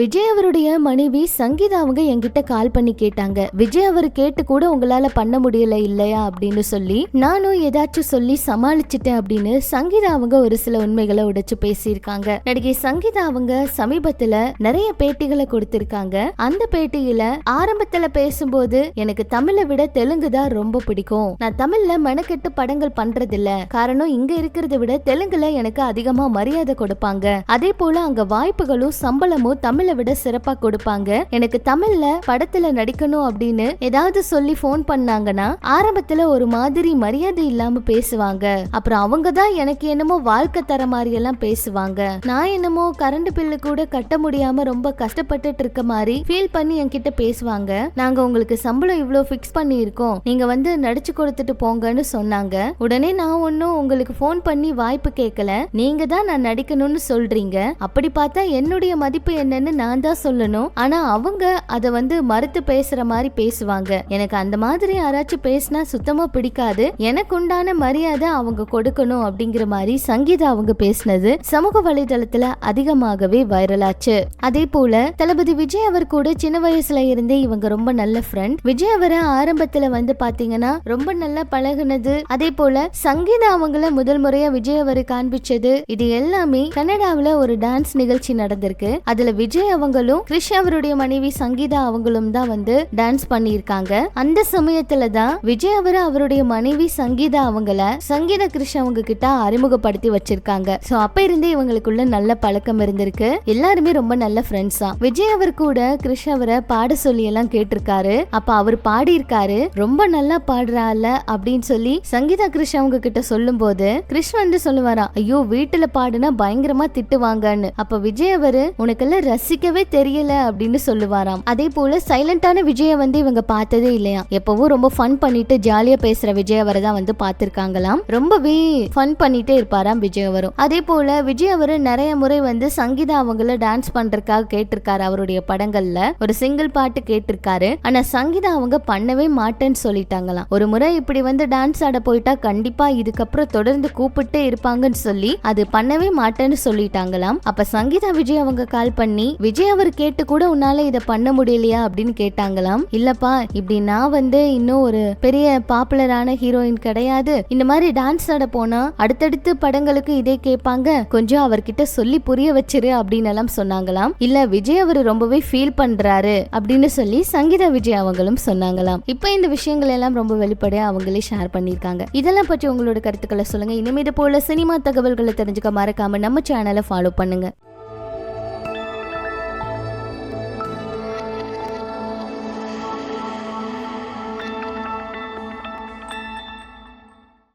விஜய் அவருடைய மனைவி சங்கீதா அவங்க என்கிட்ட கால் பண்ணி கேட்டாங்க. விஜய் அவர் கேட்டு கூட உங்களால பண்ண முடியல இல்லையா? அப்படின்னு சொல்லி நானும் ஏதாச்சும் சொல்லி சமாளிச்சிட்டேன் அப்படின்னு சங்கீதா அவங்க ஒரு சில உண்மைகளை உடைச்சு பேசியிருக்காங்க. நடிகை சங்கீதா அவங்க சமீபத்துல நிறைய பேட்டிகளை கொடுத்திருக்காங்க. அந்த பேட்டியில ஆரம்பத்துல பேசும்போது எனக்கு தமிழை விட தெலுங்கு தான் ரொம்ப பிடிக்கும். நான் தமிழ்ல மெனக்கெட்டு படங்கள் பண்றதில்ல. காரணம் இங்க இருக்கிறத விட தெலுங்குல எனக்கு அதிகமா மரியாதை கொடுப்பாங்க. அதே போல அங்க வாய்ப்புகளும் சம்பளமும் தமிழ் விட சிறப்பா கொடுப்பாங்க. எனக்கு தமிழ்ல படத்துல நடிக்கணும் அப்படின்னு ஏதாவது சொல்லி போன் பண்ணாங்கன்னா ஆரம்பத்துல ஒரு மாதிரி மரியாதை இல்லாம பேசுவாங்க. அப்புறம் அவங்க தான் எனக்கு என்னமோ வாழ்க்கை தர மாதிரி எல்லாம் பேசுவாங்க. நான் என்னமோ கரண்ட் பில்லு கூட கட்ட முடியாம ரொம்ப கஷ்டப்பட்டுட்டு இருக்க மாதிரி ஃபீல் பண்ணி என்கிட்ட பேசுவாங்க. நாங்க உங்களுக்கு சம்பளம் இவ்வளவு ஃபிக்ஸ் பண்ணி இருக்கோம் நீங்க வந்து நடிச்சு கொடுத்துட்டு போங்கன்னு சொன்னாங்க. உடனே நான் ஒன்னும் உங்களுக்கு ஃபோன் பண்ணி வாய்ப்பு கேட்கல நீங்க தான் நான் நடிக்கணும்னு சொல்றீங்க. அப்படி பார்த்தா என்னுடைய மதிப்பு என்னன்னு நான் தான் சொல்லணும். ஆனா அவங்க அத வந்து மறுத்து பேசுற மாதிரி பேசுவாங்க. எனக்கு அந்த மாதிரி யாராச்சும் பேசினா சுத்தமா பிடிக்காது. எனக்கு உண்டான மரியாதை அவங்க கொடுக்கணும் அப்படிங்கிற மாதிரி சங்கீதா அவங்க பேசினது சமூக வலைதளத்துல அதிகமாகவே வைரலாச்சு. அதே போல தளபதி விஜய் அவர் கூட சின்ன வயசுல இருந்தே இவங்க ரொம்ப நல்ல ஃப்ரெண்ட் விஜய் அவரை ஆரம்பத்துல வந்து பாத்தீங்கன்னா ரொம்ப நல்லா பழகுனது. அதே போல சங்கீதா அவங்கள முதல் முறையா விஜய் அவரை காண்பிச்சது. இது எல்லாமே கனடாவுல ஒரு டான்ஸ் நிகழ்ச்சி நடந்திருக்கு. அதுல விஜய் அவங்களும் கிறிஷ் அவருடைய மனைவி சங்கீதா அவங்களும் தான் வந்து டான்ஸ் பண்ணியிருக்காங்க. அந்த சமயத்துல தான் விஜய் அவர் அவருடைய மனைவி சங்கீதா அவங்கள சங்கீதா கிருஷ் அவங்க கிட்ட அறிமுகப்படுத்தி வச்சிருக்காங்க. சோ அப்ப இருந்தே இவங்களுக்குள்ள நல்ல பழக்கம் இருந்திருக்கு. எல்லாருமே ரொம்ப நல்ல ஃப்ரெண்ட்ஸ் தான் விஜய் அவர் கூட கிருஷ் அவரை பாட சொல்லி எல்லாம் கேட்டிருக்காரு. அப்ப அவர் பாடி இருக்காரு ரொம்ப நல்லா பாடுறாள் அப்படின்னு சொல்லி சங்கீதா கிருஷ் அவங்க கிட்ட சொல்லும் போது கிருஷ் வந்து சொல்லுவாராம் ஐயோ வீட்டுல பாடுனா பயங்கரமா திட்டுவாங்கன்னு. அப்ப விஜய் அவரு உனக்கெல்லாம் ரசிக்கவே தெரியல அப்படின்னு சொல்லுவாராம். அதே போல சைலண்டான விஜய வந்து இவங்க பார்த்ததே இல்லையா எப்பவும் ரொம்ப ஃபன் பண்ணிட்டு ஜாலியா பேசுற விஜய் அவரை தான் வந்து பார்த்திருக்காங்களாம். ரொம்பவே ஃபன் பண்ணிட்டே இருப்பாராம் விஜய் அவரும். அதே போல விஜய் அவரு நிறைய முறை வந்து சங்கீதா அவங்கள டான்ஸ் பண்றதுக்காக கேட்டிருக்காரு அவருடைய படங்கள்ல. ஒரு சிங்கிள் பாட்டு கேட்டிருக்காரு. ஆனா சங்கீதா அவங்க பண்ணவே மாட்டேன்னு சொல்லிட்டாங்களாம். ஒரு முறை இப்படி வந்து டான்ஸ் ஆட போயிட்டா கண்டிப்பா இதுக்கப்புறம் தொடர்ந்து கூப்பிட்டே இருப்பாங்கன்னு சொல்லி அது பண்ணவே மாட்டேன்னு சொல்லிட்டாங்களாம். அப்ப சங்கீதா விஜய் அவங்க கால் பண்ணி விஜய் அவர் கேட்டு கூட உன்னால இதை பண்ண முடியலையா அப்படின்னு கேட்டாங்களாம். இல்லப்பா இப்படி நான் வந்து இன்னும் ஒரு பெரிய பாப்புலரான ஹீரோயின் கிடையாது. இந்த மாதிரி டான்ஸ் ஆட போனா அடுத்தடுத்து படங்களுக்கு இதே கேட்பாங்க. கொஞ்சம் அவர்கிட்ட சொல்லி புரிய வச்சிரு அப்படின்னு எல்லாம் சொன்னாங்களாம். இல்ல விஜய் அவர் ரொம்பவே ஃபீல் பண்றாரு அப்படின்னு சொல்லி சங்கீதா விஜய் அவங்களும் சொன்னாங்களாம். இப்போ இந்த விஷயங்கள் எல்லாம் ரொம்ப வெளிப்படையா அவங்களே ஷேர் பண்ணியிருக்காங்க. இதெல்லாம் பற்றி உங்களோட கருத்துக்களை சொல்லுங்க. இனிமே இது போல சினிமா தகவல்களை தெரிஞ்சுக்க மறக்காம நம்ம சேனலை ஃபாலோ பண்ணுங்க.